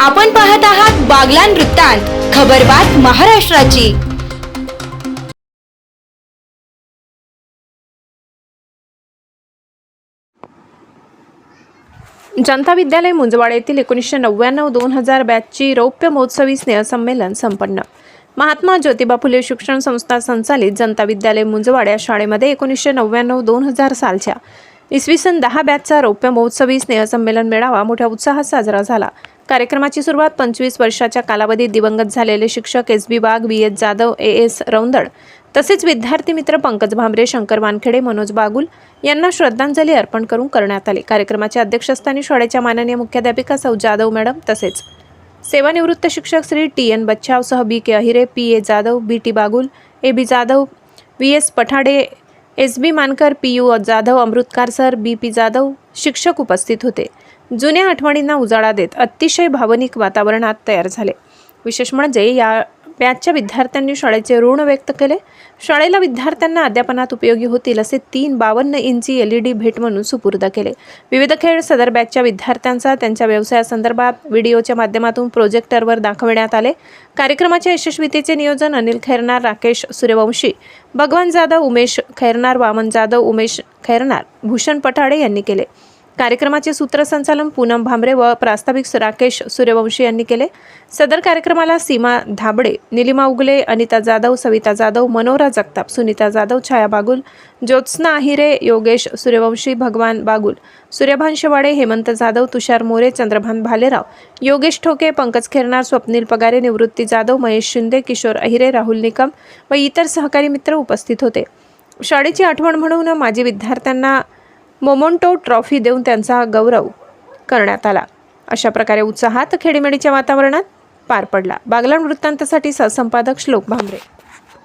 आपण पाहत आहात बागलान वृत्तांत खबरबात महाराष्ट्राची. जनता विद्यालय मुंजवाड येथील एकोणीसशे नव्याण्णव दोन हजार बॅचची रौप्य महोत्सवी स्नेहसंमेलन संपन्न. महात्मा ज्योतिबा फुले शिक्षण संस्था संचालित जनता विद्यालय मुंजवाड या शाळेमध्ये एकोणीसशे नव्याण्णव दोन हजार सालच्या. इसवी सन दहा बॅचचा रौप्य महोत्सवी स्नेहसंमेलन मेळावा मोठ्या उत्साहात साजरा झाला. कार्यक्रमाची सुरुवात पंचवीस वर्षाच्या कालावधीत दिवंगत झालेले शिक्षक S B Bag B S Jadhav A S Roundad तसेच विद्यार्थी मित्र पंकज भांबरे शंकर वानखेडे मनोज बागुल यांना श्रद्धांजली अर्पण करून करण्यात आली. कार्यक्रमाच्या अध्यक्षस्थानी शाळेच्या माननीय मुख्याध्यापिका सौ जाधव मॅडम तसेच सेवानिवृत्त शिक्षक Shri T N बच्छावसह B K Ahire P A Jadhav B T Bagul A B Jadhav V S Pathade S B Mankar P U Jadhav Amrutkar sir B P Jadhav शिक्षक उपस्थित होते. जुन्या आठवणींना उजाळा देत अतिशय भावनिक वातावरणात तयार झाले. विशेष म्हणजे या बॅचच्या विद्यार्थ्यांनी शाळेचे ऋण व्यक्त केले. शाळेला विद्यार्थ्यांना अध्यापनात उपयोगी होतील असे तीन बावन्न इंची एल ई डी भेट म्हणून सुपूर्द केले. विविध खेळ सदर बॅचच्या विद्यार्थ्यांचा त्यांच्या व्यवसायासंदर्भात व्हिडिओच्या माध्यमातून प्रोजेक्टरवर दाखवण्यात आले. कार्यक्रमाच्या यशस्वीतेचे नियोजन अनिल खैरनार राकेश सूर्यवंशी भगवान जाधव उमेश खैरनार वामन जाधव उमेश खैरनार भूषण पठाडे यांनी केले. कार्यक्रमाचे सूत्रसंचालन पूनम भांबरे व प्रास्ताविक राकेश सूर्यवंशी यांनी केले. सदर कार्यक्रमाला सीमा धाबडे निलिमा उगले अनिता जाधव सविता जाधव मनोरा जगताप सुनीता जाधव छाया बागुल ज्योत्स्ना आहिरे योगेश सूर्यवंशी भगवान बागुल सूर्यभान शेवाडे हेमंत जाधव तुषार मोरे चंद्रभान भालेराव योगेश ठोके पंकज खेरनार स्वप्नील पगारे निवृत्ती जाधव महेश शिंदे किशोर अहिरे राहुल निकम व इतर सहकारी मित्र उपस्थित होते. शाळेची आठवण म्हणून माजी विद्यार्थ्यांना मोमोंटो ट्रॉफी देऊन त्यांचा गौरव करण्यात आला. अशा प्रकारे उत्साहात खेडीमेडीच्या वातावरणात पार पडला. बागलाण वृत्तांतासाठी सहसंपादक श्लोक भांबरे